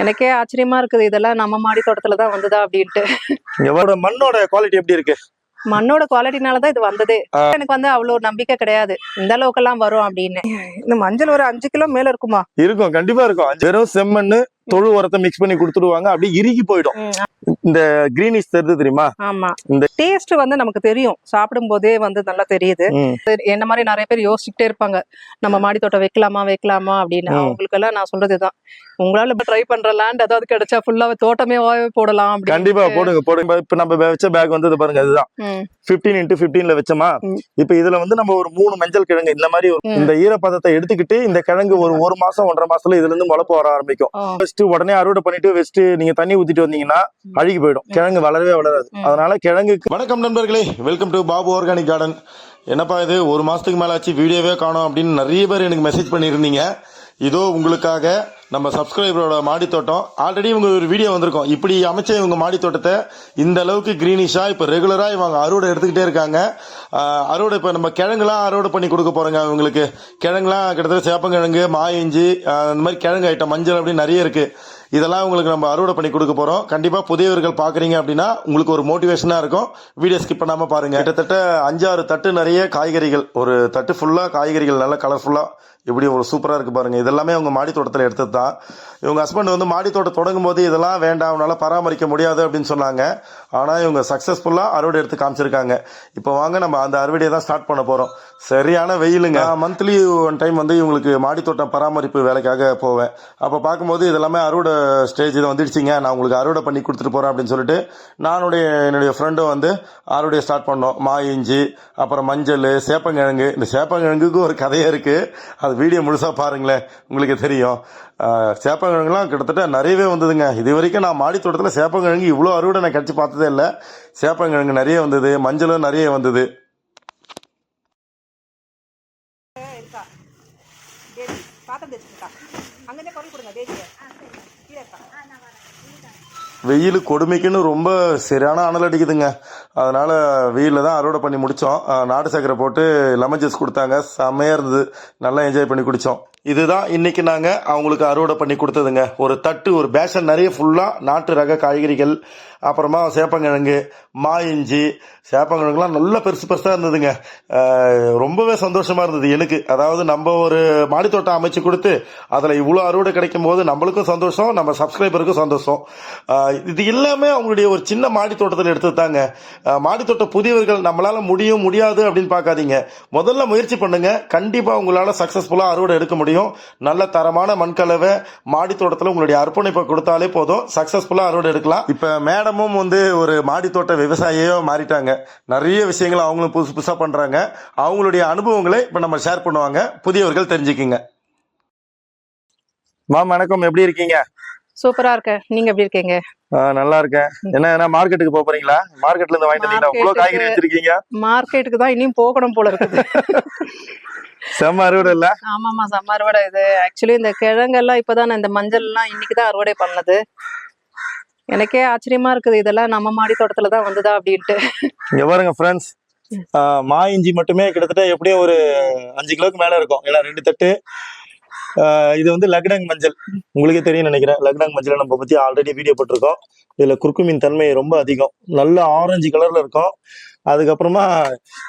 எனக்கே ஆச்சரியமா இருக்குது. இதெல்லாம் நம்ம மாடி தோட்டத்துல தான் வந்ததா அப்படின்ட்டு. மண்ணோட குவாலிட்டி எப்படி இருக்கு? மண்ணோட குவாலிட்டினால தான் இது வந்ததே. எனக்கு வந்து அவ்வளோ நம்பிக்கை கிடையாது. இந்த அளவுக்கெல்லாம் வரும் அப்படின்னு. இந்த மஞ்சள் ஒரு அஞ்சு கிலோ மேல இருக்குமா? இருக்கும் கண்டிப்பா இருக்கும். வெறும் செம்மண்ணு தொழு உரத்தை மிக்ஸ் பண்ணி கொடுத்துடுவாங்க. அப்படியே இறுகி போயிடும். இந்த கிரீனிஷ் தெரியுது தெரியுமா? ஆமா. இந்த- டேஸ்ட் வந்து நமக்கு தெரியும். சாப்பிடும் போதே வந்து நல்லா தெரியுது. என்ன மாதிரி நிறைய பேர் யோசிச்சுட்டே இருப்பாங்க. நம்ம மாடி தோட்டம் வைக்கலாமா வைக்கலாமா அப்படின்னு. அவங்களுக்கு எல்லாம் நான் சொல்றதுதான் உங்களால ட்ரை பண்ற லேண்ட் ஏதாவது கிடைச்சா ஃபுல்லாவே தோட்டமே போடலாம் கண்டிப்பா போடுங்க போடுங்க. இப்ப நம்ம வச்ச பேக் வந்து இது பாருங்க இதுதான். ம், பிப்டீன் இன்டூ பிப்டீன்ல வச்சோமா. இப்ப இதுல வந்து நம்ம ஒரு மூணு மஞ்சள் கிழங்கு இந்த மாதிரி. இந்த ஈரப்பதத்தை எடுத்துக்கிட்டு இந்த கிழங்கு ஒரு ஒரு மாசம் ஒன்றரை மாசத்துல இதுல இருந்து முளைப்பு வர ஆரம்பிக்கும் ஃபர்ஸ்ட் உடனே அறுவடை பண்ணிட்டு வெஸ்ட் நீங்க தண்ணி ஊத்திட்டு வந்தீங்கன்னா. அழுகி போயிடும். கிழங்கு வளரவே வளராது. அதனால கிழங்குக்கு வணக்கம் நண்பர்களே. Welcome to Babu organic garden என்னப்பா இது? ஒரு மாசத்துக்கு மேல ஆச்சு வீடியோவே காணோம் அப்படின்னு நிறைய பேர் எனக்கு மெசேஜ் பண்ணியிருந்தீங்க. இதோ உங்களுக்காக நம்ம சப்ஸ்கிரைபரோட மாடி தோட்டம் ஆல்ரெடி இவங்க ஒரு வீடியோ வந்திருக்கோம். இப்படி அமைச்ச இவங்க மாடி தோட்டத்தை இந்த அளவுக்கு கிரீனிஷா இப்ப ரெகுலரா இவங்க அறுவடை எடுத்துக்கிட்டே இருக்காங்க. அறுவடை இப்ப நம்ம கிழங்குலாம் அறுவடை பண்ணி கொடுக்க போறோங்க இவங்களுக்கு. கிழங்குலாம் கிட்டத்தட்ட சேப்பங்கிழங்கு மா இஞ்சி ஆஹ் இந்த மாதிரி கிழங்கு ஐட்டம் மஞ்சள் அப்படின்னு நிறைய இருக்கு. இதெல்லாம் உங்களுக்கு நம்ம அறுவடை பண்ணி கொடுக்க போறோம். கண்டிப்பா புதியவர்கள் பாக்குறீங்க அப்படின்னா உங்களுக்கு ஒரு மோட்டிவேஷனா இருக்கும். வீடியோ ஸ்கிப் பண்ணாம பாருங்க. கிட்டத்தட்ட அஞ்சாறு தட்டு நிறைய காய்கறிகள் ஒரு தட்டு ஃபுல்லா காய்கறிகள் நல்லா கலர்ஃபுல்லா இப்படி ஒரு சூப்பராக இருக்குது பாருங்கள் இதெல்லாமே அவங்க மாடி தோட்டத்தில் எடுத்தது தான் இவங்க ஹஸ்பண்ட் வந்து மாடி தோட்டம் தொடங்கும் போது இதெல்லாம் வேண்டாம் அவனால் பராமரிக்க முடியாது அப்படின்னு சொன்னாங்க. ஆனால் இவங்க சக்ஸஸ்ஃபுல்லாக அறுவடை எடுத்து காமிச்சிருக்காங்க. இப்போ வாங்க நம்ம அந்த அறுவடையை தான் ஸ்டார்ட் பண்ண போகிறோம் சரியான வெயிலுங்க. மந்த்லி ஒன் டைம் வந்து இவங்களுக்கு மாடி தோட்டம் பராமரிப்பு வேலைக்காக போவேன். அப்போ பார்க்கும்போது இதெல்லாமே அறுவடை ஸ்டேஜ் இதை வந்துடுச்சிங்க. நான் உங்களுக்கு அறுவடை பண்ணி கொடுத்துட்டு போகிறேன் அப்படின்னு சொல்லிட்டு நானுடைய என்னுடைய ஃப்ரெண்டும் வந்து அறுவடையை ஸ்டார்ட் பண்ணோம். மா இஞ்சி அப்புறம் மஞ்சள் சேப்பங்கிழங்கு. இந்த சேப்பங்கிழங்குக்கு ஒரு கதையே இருக்குது அது வீடியோ முழுசாக பாருங்களேன். உங்களுக்கு தெரியும். சேப்பங்கிழங்குலாம் கிட்டத்தட்ட நிறையவே வந்ததுங்க. இது வரைக்கும் நான் மாடித்தோட்டத்தில் சேப்பங்கிழங்கு இவ்வளோ அறுவடை நான் கடிச்சு பார்த்ததே இல்லை. சேப்பங்கிழங்கு நிறைய வந்தது. மஞ்சளும் நிறைய வந்தது. வெயில் கொடுமைக்குன்னு ரொம்ப சரியான அனல் அடிக்குதுங்க. அதனால் வெயிலில் தான் அறுவடை பண்ணி முடித்தோம் நாட்டு சக்கரை போட்டு லெமன் ஜூஸ் கொடுத்தாங்க. செம்மையாக இருந்தது. நல்லா என்ஜாய் பண்ணி குடித்தோம் இதுதான் இன்னைக்கு நாங்கள் அவங்களுக்கு அறுவடை பண்ணி கொடுத்ததுங்க. ஒரு தட்டு ஒரு பேஷன் நிறைய ஃபுல்லாக நாட்டு ரக காய்கறிகள் அப்புறமா சேப்பங்கிழங்கு மா இஞ்சி சேப்பங்கிழங்குலாம் நல்ல பெருசு பெருசாக இருந்ததுங்க. ரொம்பவே சந்தோஷமா இருந்தது எனக்கு. அதாவது நம்ம ஒரு மாடித்தோட்டம் அமைச்சு கொடுத்து அதில் இவ்வளோ அறுவடை கிடைக்கும் போது நம்மளுக்கும் சந்தோஷம் நம்ம சப்ஸ்கிரைபருக்கும் சந்தோஷம். இது எல்லாமே அவங்களுடைய ஒரு சின்ன மாடி தோட்டத்தில் எடுத்து தாங்க மாடித்தோட்ட புதியவர்கள் நம்மளால முடியும் முடியாது அப்படின்னு பார்க்காதீங்க. முதல்ல முயற்சி பண்ணுங்க. கண்டிப்பாக உங்களால் சக்ஸஸ்ஃபுல்லாக அறுவடை எடுக்க முடியும். நல்ல தரமான மண்கலவை மாடி தோட்டத்தில் உங்களுடைய அர்ப்பணிப்பை கொடுத்தாலே போதும். சக்சஸ்ஃபுல்லா அறுவடை எடுக்கலாம். இப்ப மேடமும் வந்து ஒரு மாடி தோட்ட விவசாயியோ மாறிட்டாங்க. நிறைய விஷயங்களை அவங்களும் புதுசு புதுசா பண்றாங்க. அவங்களுடைய அனுபவங்களை இப்ப நம்ம ஷேர் பண்ணுவாங்க. புதியவர்கள் தெரிஞ்சுக்குங்க. மேம் வணக்கம். எப்படி இருக்கீங்க? சூப்பரா இருக்கு. நீங்க எப்படி இருக்கீங்க? நல்லா இருக்கேன். என்ன என்ன மார்க்கெட்டுக்கு போக போறீங்களா? மார்க்கெட்ல இருந்து வாங்கிட்டு வந்தீங்களா? இவ்வளவு காய்கறி வச்சிருக்கீங்க? மார்க்கெட்டுக்கு தான் இனியும் போகணும் போல இருக்குது. செம்ம அறுவடை இல்ல? ஆமாமா செம்ம அறுவடை இது. ஆக்சுவலி இந்த கிழங்கெல்லாம் இப்பதான் இந்த மஞ்சள் எல்லாம் இன்னைக்கு தான் அறுவடை பண்ணது. எனக்கே ஆச்சரியமா இருக்குது. இதெல்லாம் நம்ம மாடி தோட்டத்துல தான் வந்ததா அப்படின்ட்டு. இங்க பாருங்க ஃப்ரெண்ட்ஸ் மா இஞ்சி மட்டுமே கிட்டத்தட்ட எப்படியும் ஒரு அஞ்சு கிலோக்கு மேல இருக்கும். ஏன்னா ரெண்டு தட்டு. இது வந்து லக்டங் மஞ்சள். உங்களுக்கே தெரியும் நினைக்கிறேன். லக்டங் மஞ்சள் நம்ம பத்தி ஆல்ரெடி வீடியோ போட்டிருக்கோம். இதுல குறுக்குமீன் தன்மை ரொம்ப அதிகம். நல்ல ஆரஞ்சு கலர்ல இருக்கும். அதுக்கப்புறமா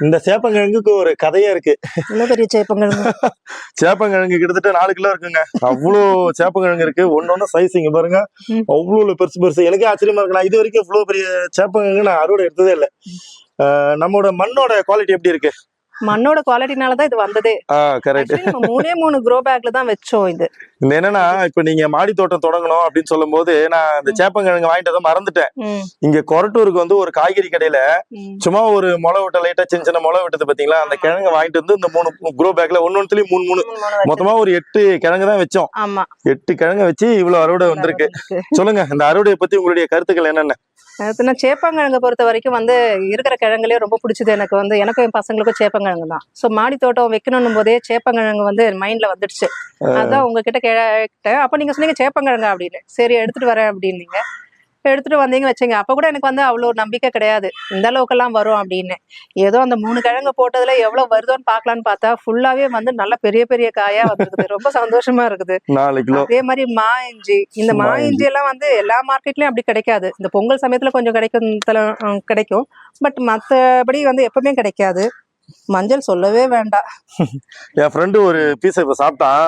இந்த சேப்பங்கிழங்குக்கு ஒரு கதையே இருக்கு. இவ்வளவு பெரிய சேப்பங்கிழங்கு? சேப்பங்கிழங்கு கிட்டத்தட்ட நாலு கிலோ இருக்குங்க. அவ்வளோ சேப்பங்கிழங்கு இருக்கு. ஒன்னொன்னு சைஸ் இங்க பாருங்க. அவ்வளோ பெருசு பெருசு. எனக்கே ஆச்சரியமா இருக்கு. நான் இது வரைக்கும் இவ்வளோ பெரிய சேப்பங்கிழங்கு நான் அறுவடை எடுத்ததே இல்லை. ஆஹ் நம்மளோட மண்ணோட குவாலிட்டி எப்படி இருக்கு? மண்ணோட குவாலிட்டினால தான் இது வந்ததே. கரெக்ட் மூணே மூணு க்ரோ பேக்ல தான் வச்சோம் இது. இந்த என்னன்னா இப்ப நீங்க மாடி தோட்டம் தொடங்கணும் அப்படின்னு சொல்லும் போது நான் இந்த சேப்பங்கிழங்கு வாங்கிட்டு வந்து மறந்துட்டேன். இங்க கொரட்டூருக்கு வந்து ஒரு காய்கறி கடையில. சும்மா ஒரு முளை விட்ட லைட்டா சின்ன சின்ன முளை விட்டது பாத்தீங்களா? அந்த கிழங்கு வாங்கிட்டு வந்து இந்த மூணு க்ரோ பேக்ல ஒன்னொன்னுலயும் மூணு மூணு. மொத்தமா ஒரு எட்டு கிழங்கு தான் வச்சோம். ஆமா. எட்டு கிழங்கு வச்சு இவ்வளவு அறுவடை வந்திருக்கு. சொல்லுங்க இந்த அறுவடையை பத்தி உங்களுடைய கருத்துக்கள் என்னென்ன? சேப்பங்கிழங்க பொறுத்த வரைக்கும் வந்து இருக்கிற கிழங்குலயே ரொம்ப பிடிச்சது எனக்கு வந்து எனக்கும் என் பசங்களுக்கும் சேப்பங்கிழங்கு தான் ஸோ மாடி தோட்டம் வைக்கணும் போதே சேப்பங்கிழங்கு வந்து மைண்ட்ல வந்துடுச்சு. அதான் உங்ககிட்ட கேட்டேன். அப்ப நீங்க சொன்னீங்க சேப்பங்கிழங்கு அப்படின்னு. சரி எடுத்துட்டு வரேன் அப்படின்னீங்க. எடுத்துட்டு வந்தீங்க வச்சுங்க. அப்ப கூட எனக்கு வந்து அவ்வளோ நம்பிக்கை கிடையாது. இந்த அளவுக்கெல்லாம் வரும் அப்படின்னு. ஏதோ அந்த மூணு கிழங்கு போட்டதுல எவ்வளவு வருதோன்னு பார்க்கலான்னு பார்த்தா ஃபுல்லாவே வந்து நல்ல பெரிய பெரிய காயா வந்திருக்குது. ரொம்ப சந்தோஷமா இருக்குது. அதே மாதிரி மா இஞ்சி இந்த மா இஞ்சி. எல்லாம் வந்து எல்லா மார்க்கெட்லயும் அப்படி கிடைக்காது. இந்த பொங்கல் சமயத்துல கொஞ்சம் கிடைக்கும் கிடைக்கும். பட் மத்தபடி வந்து எப்பவுமே கிடைக்காது. மஞ்சள் சொல்லவே வேண்டாம் என் ஃப்ரெண்டு ஒரு பீஸ் இப்ப சாப்பிட்டான்.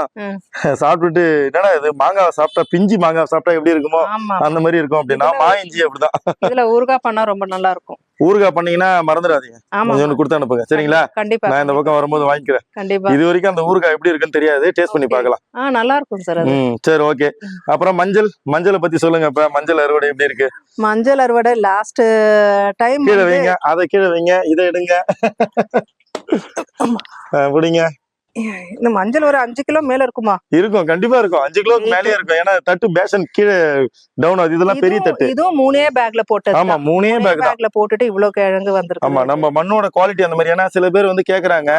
சாப்பிட்டுட்டு என்னடா இது? மாங்காய் சாப்பிட்டா பிஞ்சி மாங்காய் சாப்பிட்டா எப்படி இருக்குமோ? அந்த மாதிரி இருக்கும் அப்படின்னா மா இஞ்சி அப்படிதான். இதுல ஊறுகாய் பண்ணா ரொம்ப நல்லா இருக்கும். ஊறுகாய் பண்ணீங்கன்னா மறந்துடாதீங்க. கொஞ்சம் கொடுத்து அனுப்புங்க. சரிங்களா? கண்டிப்பா நான் இந்த பக்கம் வரும்போது வாங்கிக்கிறேன். கண்டிப்பா. இது வரைக்கும் அந்த ஊறுகாய் எப்படி இருக்குன்னு தெரியாது. டேஸ்ட் பண்ணி. பார்க்கலாம். நல்லா இருக்கும் சார் ம் சரி ஓகே அப்புறம் மஞ்சள் மஞ்சளை பத்தி சொல்லுங்க இப்ப. மஞ்சள் அறுவடை எப்படி இருக்கு? மஞ்சள் அறுவடை லாஸ்ட் டைம் கீழே வைங்க. அதை கீழே வைங்க. இதை எடுங்க. அஹ் பிடிங்க. இந்த மஞ்சள் ஒரு அஞ்சு கிலோ மேல இருக்குமா? இருக்கும் கண்டிப்பா இருக்கும். அஞ்சு கிலோக்கு மேலேயே இருக்கும். ஏன்னா தட்டு பேஷன் கீழே டவுன் ஆகுது. இதெல்லாம் பெரிய தட்டு. இதுவும் மூணே பேக்ல போட்டது ஆமா மூணே பேக் பேக்ல போட்டுட்டு இவ்வளவு கிழங்கு வந்திருக்கு ஆமா நம்ம மண்ணோட குவாலிட்டி அந்த மாதிரி. ஏன்னா சில பேர் வந்து கேக்குறாங்க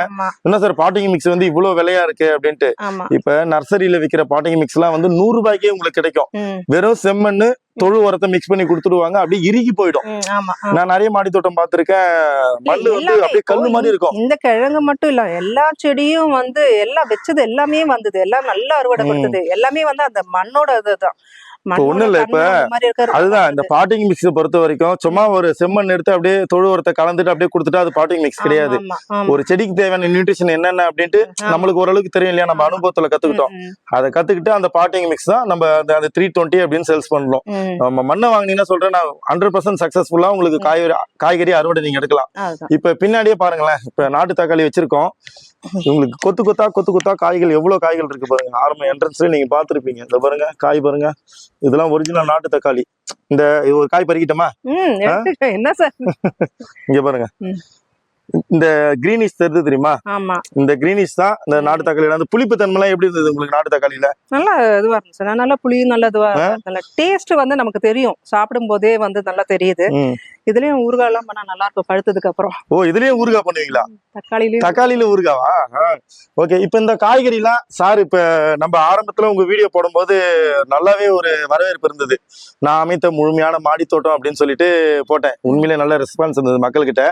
என்ன சார் பாட்டிங் மிக்ஸ் வந்து இவ்வளவு விலையா இருக்கு அப்படின்ட்டு. இப்ப நர்சரியில விக்கிற பாட்டிங் மிக்ஸ் எல்லாம் வந்து நூறு ரூபாய்க்கே உங்களுக்கு கிடைக்கும். வெறும் செம்மண்ணு தொழு உரத்தை மிக்ஸ் பண்ணி கொடுத்துடுவாங்க. அப்படியே இறுகி போயிடும். நான் நிறைய மாடி தோட்டம் பார்த்திருக்கேன் மண்ணு வந்து அப்படியே கல்லு மாதிரி இருக்கும். இந்த கிழங்கு மட்டும் இல்ல எல்லா செடியும் வந்து எல்லாம் வச்சது எல்லாமே வந்தது. எல்லாம் நல்லா அறுவடை. கொடுத்தது எல்லாமே வந்து அந்த மண்ணோட இதுதான் ஒண்ணும் இல்ல, இப்ப அதுதான் இந்த. பாட்டிங் மிக்ஸ் பொறுத்த வரைக்கும் சும்மா ஒரு செம்மண் எடுத்து அப்படியே தொழு உரத்தை கலந்துட்டு அப்படியே கொடுத்துட்டா அது பாட்டிங் மிக்ஸ் கிடையாது. ஒரு செடிக்கு தேவையான நியூட்ரிஷன் என்னென்ன அப்படின்ட்டு. நம்மளுக்கு ஓரளவுக்கு தெரியும் இல்லையா? நம்ம. அனுபவத்துல கத்துக்கிட்டோம். அதை கத்துக்கிட்டு அந்த பாட்டிங் மிக்ஸ் தான் நம்ம அந்த- த்ரீ டுவெண்ட்டி அப்படின்னு சேல்ஸ் பண்றோம். நம்ம மண்ணை வாங்கினீங்கன்னா சொல்றேன் நான் ஹண்ட்ரட் பர்சன்ட் சக்சஸ்ஃபுல்லா உங்களுக்கு காய்கறி காய்கறி அறுவடை நீங்க எடுக்கலாம். இப்ப பின்னாடியே பாருங்களேன் இப்ப நாட்டு தக்காளி வச்சிருக்கோம். உங்களுக்கு கொத்து கொத்தா கொத்து கொத்தா காய்கள் எவ்வளவு காய்கள் இருக்கு பாருங்க. ஆரம்ப என்ட்ரன்ஸ்ல நீங்க பாத்துருப்பீங்க இந்த பாருங்க காய் பாருங்க. இதெல்லாம் ஒரிஜினல் நாட்டு தக்காளி. இந்த ஒரு காய் பறிக்கிட்டோமா. என்ன சார்? இங்க பாருங்க. இந்த கிரீனிஷ் தெரியுது தெரியுமா? ஆமா. இந்த கிரீனிஷ் தான் இந்த நாட்டு தக்காளியில அந்த புளிப்பு தன்மைலாம் எப்படி இருந்தது உங்களுக்கு நாட்டு தக்காளியில? நல்லா இதுவா இருந்துச்சு. நல்லா புளி நல்ல இதுவா நல்ல டேஸ்ட் வந்து நமக்கு தெரியும். சாப்பிடும் போதே வந்து நல்லா தெரியுது. இதுலயும் ஊறுகாய் எல்லாம் பண்ணா நல்லா இருக்கும் பழுத்ததுக்கு அப்புறம். ஓ இதுலயும் ஊறுகாய் பண்ணுவீங்களா? தக்காளிலயும். தக்காளியில ஊறுகாவா? ஓகே இப்ப இந்த காய்கறிலாம் சார் இப்ப நம்ம ஆரம்பத்துல உங்க வீடியோ போடும்போது நல்லாவே ஒரு வரவேற்பு இருந்தது. நான் அமைத்த முழுமையான மாடி தோட்டம் அப்படின்னு சொல்லிட்டு போட்டேன். உண்மையிலே நல்ல ரெஸ்பான்ஸ் இருந்தது மக்கள்கிட்ட.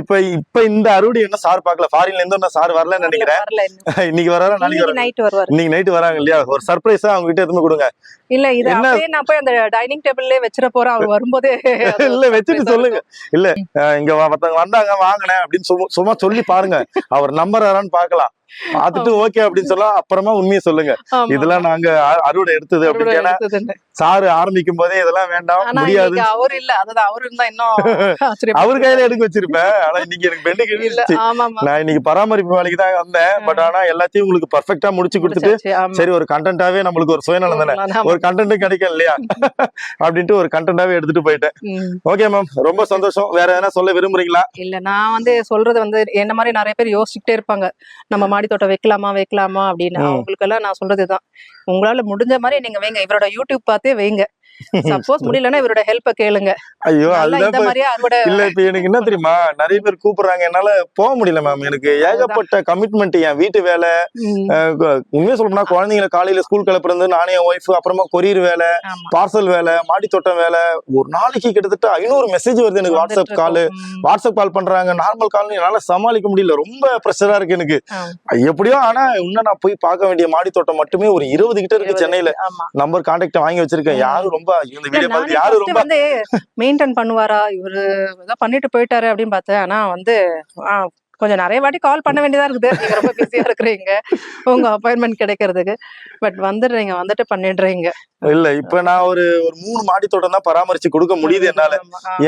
இப்ப இப்ப இந்த அறுவடை என்ன சார் பார்க்கல? ஃபாரின்ல இருந்து இன்னும் சார் வரலன்னு நினைக்கிறேன். இன்னைக்கு வராரா? நாளைக்கு நைட் வருவாரு. இன்னைக்கு நைட்டு வராங்க இல்லையா? ஒரு சர்ப்ரைஸா அவங்க கிட்ட எதுவுமே கொடுங்க. இல்ல இது என்ன- அப்படியே நான் போய் அந்த டைனிங் டேபிள்லயே வச்சிட போறேன். அவர் வரும்போதே இல்ல வச்சுட்டு சொல்லுங்க. இல்ல இங்க வந்தாங்க வாங்கினேன் அப்படின்னு சும்மா- சொல்லி பாருங்க. அவர் நம்புறாரான்னு பார்க்கலாம். பார்த்துட்டு ஓகே அப்படின்னு சொல்ல அப்புறமா உண்மையை சொல்லுங்க. இதெல்லாம் நாங்க அறுவடை எடுத்தது அப்படின்னு. சாரு ஆரம்பிக்கும் போதே இதெல்லாம் வேண்டாம் முடியாது. அவர் இல்ல. அதுதான் அவர் இருந்தா இன்னும் அவர் கையில எடுக்க வச்சிருப்பேன். ஆனா இன்னைக்கு எனக்கு ஆமாமா. நான் இன்னைக்கு பராமரிப்பு வேலைக்கு தான் வந்தேன். பட் ஆனா எல்லாத்தையும் உங்களுக்கு பர்ஃபெக்டா முடிச்சு கொடுத்துட்டு. சரி ஒரு கண்டென்ட்டாவே நம்மளுக்கு ஒரு சுயநலம் தானே. ஒரு கண்டென்ட்டும் கிடைக்கும் இல்லையா? அப்படின்ட்டு ஒரு கண்டென்ட்டாவே எடுத்துட்டு போயிட்டேன். ஓகே மேம் ரொம்ப சந்தோஷம். வேற எதனா சொல்ல விரும்புறீங்களா? இல்ல நான் வந்து சொல்றது வந்து என்ன மாதிரி நிறைய பேர் யோசிச்சுட்டே இருப்பாங்க. நம்ம மாடி தோட்டம் வைக்கலாமா வைக்கலாமா அப்படின்னு ம். அவங்களுக்கு எல்லாம் நான் சொல்றதுதான். உங்களால முடிஞ்ச மாதிரி நீங்க வைங்க. இவரோட யூடியூப் பார்த்தே வைங்க. சப்போஸ் முடியலன்னா இவரோட ஹெல்ப்ப கேளுங்க. ஐயோ இந்த மாதிரியே அறுவடை இல்ல இப்ப எனக்கு என்ன தெரியுமா? நிறைய பேர் கூப்பிடுறாங்க. என்னால போக முடியல மேம் எனக்கு ஏகப்பட்ட கமிட்மெண்ட் என் வீட்டு வேலை. உண்மையா சொல்லணும்னா குழந்தைங்களை காலையில ஸ்கூல் கிளப்புறது நானே என் ஒய்ஃப் அப்புறமா கொரியர் வேலை. பார்சல் வேலை மாடி தோட்டம் வேலை. ஒரு நாளைக்கு கிட்டத்தட்ட ஐநூறு மெசேஜ் வருது எனக்கு வாட்ஸ்அப் கால் வாட்ஸ்அப் கால் பண்றாங்க. நார்மல் கால் என்னால சமாளிக்க முடியல. ரொம்ப ப்ரெஷரா இருக்கு எனக்கு. எப்படியோ ஆனா இன்னும் நான் போய் பார்க்க வேண்டிய மாடி தோட்டம் மட்டுமே ஒரு இருபது கிட்ட இருக்கு சென்னையில. நம்பர் கான்டாக்ட் வாங்கி வச்சிருக்கேன். யாரும் ரொம்ப இந்த இல்ல, வீடியோ பார்த்து யாரும் ரொம்ப வந்து மெயின்டைன் பண்ணுவாரா? இவரு பண்ணிட்டு போயிட்டாரு அப்படின்னு பார்த்தேன். ஆனா வந்து கொஞ்சம் நிறைய வாட்டி கால் பண்ண வேண்டியதா இருக்குது. நீங்க ரொம்ப பிஸியா இருக்கிறீங்க. உங்க அப்பாயின்மெண்ட் கிடைக்கிறதுக்கு. பட் வந்துடுறீங்க வந்துட்டு பண்ணிடுறீங்க. இல்ல இப்ப நான் ஒரு ஒரு மூணு மாடி தோட்டம் தான் பராமரிச்சு கொடுக்க முடியுது என்னால.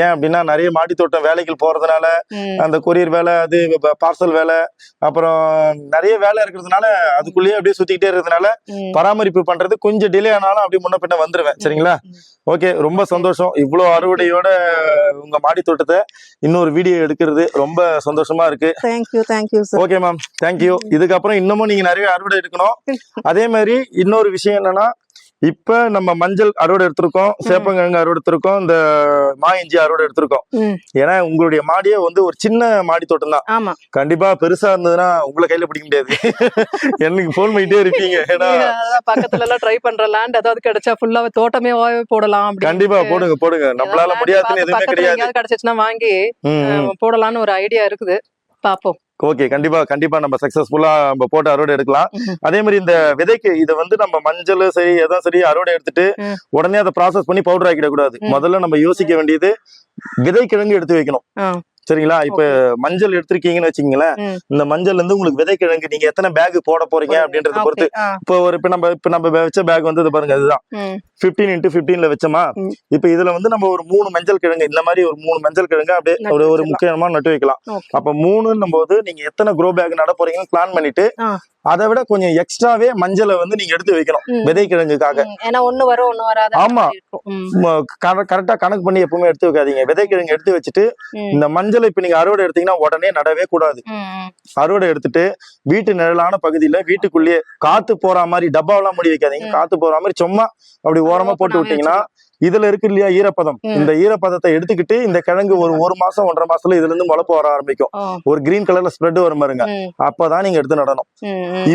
ஏன் அப்படின்னா நிறைய மாடி தோட்டம் வேலைகள் போறதுனால அந்த கொரியர் வேலை அது பார்சல் வேலை அப்புறம் நிறைய வேலை இருக்கிறதுனால அதுக்குள்ளேயே அப்படியே சுத்திக்கிட்டே இருக்கிறதுனால. பராமரிப்பு பண்றது கொஞ்சம் டிலே ஆனாலும் அப்படியே முன்ன பின்ன வந்துருவேன். சரிங்களா. ஓகே ரொம்ப சந்தோஷம். இவ்வளோ அறுவடையோட உங்க மாடி தோட்டத்தை இன்னொரு வீடியோ எடுக்கிறது ரொம்ப சந்தோஷமா இருக்கு. Thank you thank you sir okay ma'am thank you இதுக்கப்புறம் இன்னமும் நீங்க நிறைய அறுவடை எடுக்கணும். அதே மாதிரி இன்னொரு விஷயம் என்னன்னா இப்ப நம்ம மஞ்சள் அறுவடை எடுத்திருக்கோம் சேப்பங்கிழங்கு அறுவடை எடுத்திருக்கோம் இந்த மா இஞ்சி அறுவடை எடுத்திருக்கோம். ம். ஏன்னா உங்களுடைய மாடியே வந்து ஒரு சின்ன மாடி தோட்டம் தான். ஆமா. கண்டிப்பா பெருசா இருந்ததுன்னா உங்களை கையில பிடிக்க முடியாது. எனக்கு போன் பண்ணிட்டே இருப்பீங்க. ஏன்னா பக்கத்துல எல்லாம் ட்ரை பண்ற லேண்ட் ஏதாவது கிடைச்சா ஃபுல்லா தோட்டமே போடலாம் கண்டிப்பா போடுங்க போடுங்க. நம்மளால முடியாதுன்னு எதுவுமே கிடையாது. கிடைச்சிச்சுன்னா வாங்கி போடலாம்னு ஒரு ஐடியா இருக்குது. பாப்போம் ஓகே கண்டிப்பா கண்டிப்பா நம்ம சக்சஸ்ஃபுல்லா நம்ம போட்டு அறுவடை எடுக்கலாம். அதே மாதிரி இந்த விதைக்கு இதை வந்து நம்ம மஞ்சள் சரி எதுவும் சரி அறுவடை எடுத்துட்டு. உடனே அதை ப்ராசஸ் பண்ணி பவுடர் ஆக்கிட கூடாது ம். முதல்ல நம்ம யோசிக்க வேண்டியது விதை கிழங்கு எடுத்து வைக்கணும். சரிங்களா இப்ப மஞ்சள் எடுத்திருக்கீங்கன்னு வச்சுக்கீங்களேன். இந்த மஞ்சள் இருந்து உங்களுக்கு விதை கிழங்கு நீங்க எத்தனை பேக் போட போறீங்க அப்படின்றத பொறுத்து இப்போ ஒரு இப்ப நம்ம இப்ப நம்ம வச்ச பேக் வந்து பாருங்க அதுதான் பிப்டீன் இன்டூ பிப்டீன்ல வச்சோமா. இப்ப இதுல வந்து நம்ம ஒரு மூணு மஞ்சள் கிழங்கு இந்த மாதிரி ஒரு மூணு மஞ்சள் கிழங்கு அப்படியே ஒரு ஒரு. முக்கியமா நட்டு வைக்கலாம். அப்ப மூணுன்னும் போது நீங்க எத்தனை க்ரோ பேக் நட போறீங்கன்னு பிளான் பண்ணிட்டு. அதை விட கொஞ்சம் எக்ஸ்ட்ராவே மஞ்சளை வந்து நீங்க எடுத்து வைக்கணும். விதை கிழங்குக்காக ம், ஏன்னா ஒண்ணு வரும் ஒண்ணு வராது. அந்த ஆமா. கரெக்டா கணக்கு பண்ணி எப்பவுமே எடுத்து வைக்காதீங்க. விதை கிழங்கு எடுத்து வச்சுட்டு இந்த மஞ்சளை இப்ப நீங்க அறுவடை எடுத்தீங்கன்னா உடனே நடவே கூடாது. அறுவடை எடுத்துட்டு வீட்டு நிழலான பகுதியில வீட்டுக்குள்ளேயே காத்து போற மாதிரி டப்பாவெல்லாம் மூடி வைக்காதீங்க. காத்து போற மாதிரி சும்மா அப்படி ஓரமா போட்டு விட்டீங்கன்னா இதுல இருக்கு இல்லையா ஈரப்பதம். இந்த ஈரப்பதத்தை எடுத்துக்கிட்டு இந்த கிழங்கு ஒரு ஒரு மாசம் ஒன்றரை மாசத்துல இதுல இருந்து முளைப்பு வர ஆரம்பிக்கும். ஒரு கிரீன் கலர்ல ஸ்ப்ரெட் வரும் பாருங்க. அப்பதான் நீங்க எடுத்து நடணும்.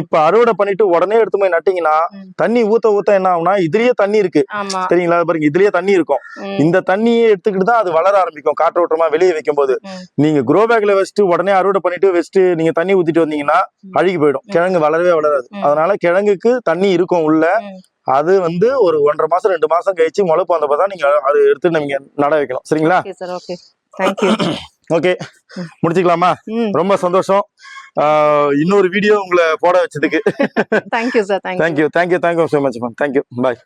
இப்ப அறுவடை பண்ணிட்டு உடனே எடுத்து போய் நட்டீங்கன்னா. தண்ணி ஊத்த ஊத்த என்ன ஆகும்னா இதுலயே தண்ணி இருக்கு. சரிங்களா பாருங்க இதுலயே தண்ணி இருக்கும். இந்த தண்ணியே எடுத்துக்கிட்டு தான் அது வளர ஆரம்பிக்கும் காற்றோட்டமா வெளியே வைக்கும் போது. நீங்க குரோ பேக்ல வச்சுட்டு உடனே அறுவடை பண்ணிட்டு வச்சுட்டு நீங்க தண்ணி ஊத்திட்டு வந்தீங்கன்னா அழுகி போயிடும். கிழங்கு வளரவே வளராது. அதனால கிழங்குக்கு தண்ணி இருக்கும் உள்ள. அது வந்து ஒரு ஒன்றரை மாசம் ரெண்டு மாசம் கழிச்சு முளைப்பு வந்தப்ப தான் நீங்க அது எடுத்து நீங்க நட வைக்கணும். சரிங்களா? ஓகே முடிச்சுக்கலாமா? ரொம்ப சந்தோஷம். இன்னொரு வீடியோ உங்களை போட வச்சதுக்கு. Thank you sir thank you thank you thank you so much ma'am thank you bye